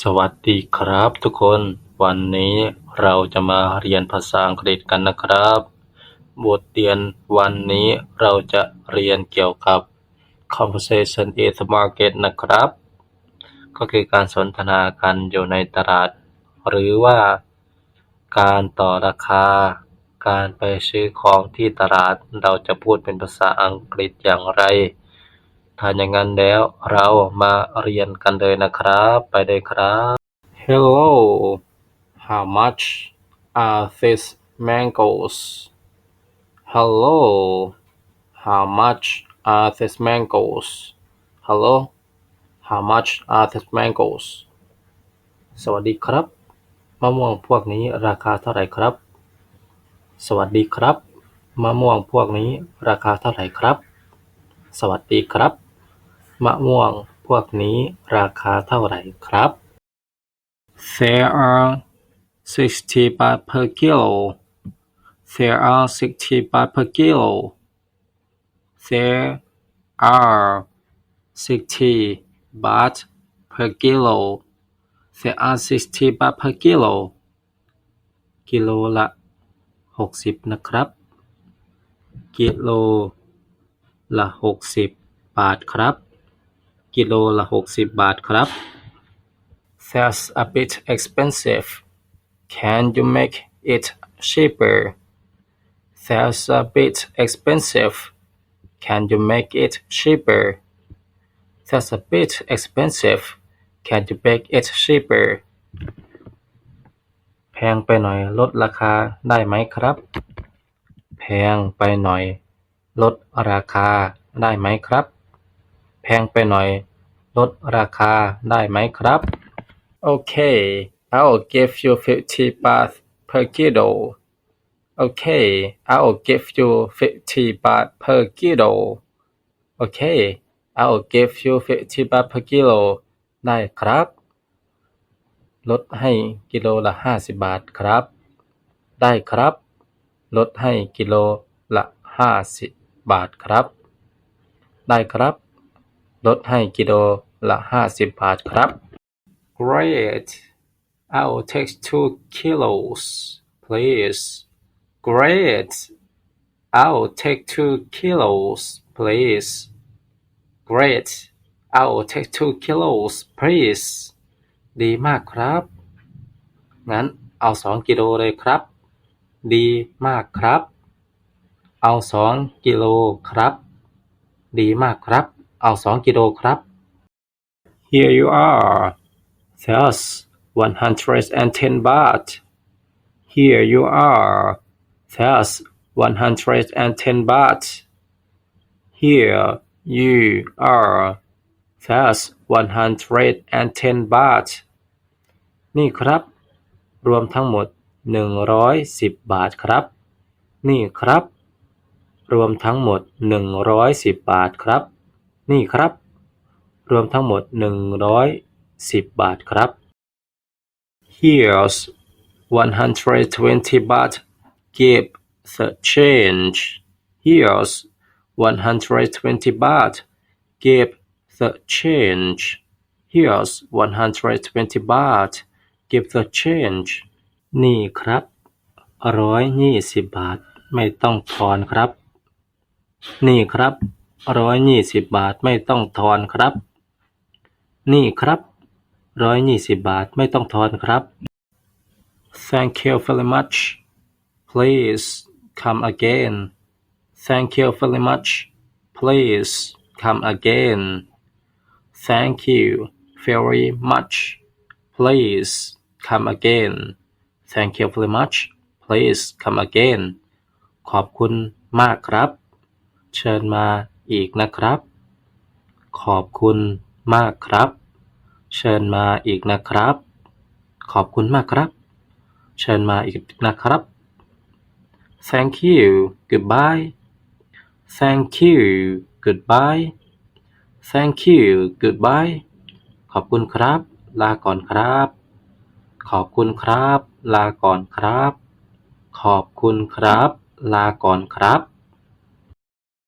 สวัสดีครับทุกคน วันนี้เราจะมาเรียนภาษาอังกฤษกันนะครับ บทเรียนวันนี้เราจะเรียนเกี่ยวกับ conversation in the market นะครับ ก็คือการสนทนากันอยู่ในตลาด หรือว่าการต่อราคา การไปซื้อของที่ตลาด เราจะพูดเป็นภาษาอังกฤษอย่างไร ถ้าอย่างนั้นแล้วเรามาเรียนกันเลยนะครับ ไปเลยครับ Hello how much are these mangoes Hello how much are these mangoes Hello how much are these mangoes สวัสดีครับ มะม่วงพวกนี้ราคาเท่าไหร่ครับ สวัสดีครับ มะม่วงพวกนี้ราคาเท่าไหร่ครับ สวัสดีครับ มะม่วงพวกนี้ราคาเท่าไหร่ครับ There are sixty baht per kilo There are sixty baht per kilo There are sixty baht per kilo There are sixty baht per kilo กิโลละหกสิบนะครับ กิโลละหกสิบบาทครับ กิโลละหกสิบบาทครับ That's a bit expensive Can you make it cheaper That's a bit expensive Can you make it cheaper That's a bit expensive Can you make it cheaper แพงไปหน่อยลดราคาได้ไหมครับ แพงไปหน่อย ลดราคาได้ไหมครับ แพงไปหน่อย ลดราคาได้ไหมครับ Okay I'll give you fifty baht per kilo Okay I'll give you fifty baht per kilo Okay I'll give you fifty baht per kilo ได้ครับ ลดให้กิโลละห้าสิบบาทครับ ได้ครับ ลดให้กิโลละห้าสิบบาทครับ ได้ครับ ลดให้กิโลละห้าสิบบาทครับ Great I'll take two kilos please Great I'll take two kilos please Great I'll take two kilos please ดีมากครับ งั้นเอาสองกิโลเลยครับ ดีมากครับ เอาสองกิโลครับ ดีมากครับ เอาสองกิโลครับ Here you are That's one hundred and ten baht Here you are That's one hundred and ten baht Here you are That's one hundred and ten baht นี่ครับ รวมทั้งหมดหนึ่งร้อยสิบบาทครับ นี่ครับ รวมทั้งหมดหนึ่งร้อยสิบบาทครับ นี่ครับ รวมทั้งหมดหนึ่งร้อยสิบบาทครับ Here's one hundred twenty baht Give the change Here's one hundred twenty baht Give the change Here's one hundred twenty baht Give the change นี่ครับร้อยยี่สิบบาท ไม่ต้องทอนครับ นี่ครับ ร้อยยี่สิบบาทไม่ต้องทอนครับ นี่ครับร้อยยี่สิบบาทไม่ต้องทอนครับ Thank you very much Please come again Thank you very much Please come again Thank you very much Please come again Thank you very much Please come again ขอบคุณมากครับ เชิญมา อีกนะครับ ขอบคุณมากครับ เชิญมาอีกนะครับ ขอบคุณมากครับ เชิญมาอีกนะครับ Thank you goodbye Thank you goodbye Thank you goodbye ขอบคุณครับ ลาก่อนครับ ขอบคุณครับ ลาก่อนครับ ขอบคุณครับ ลาก่อนครับ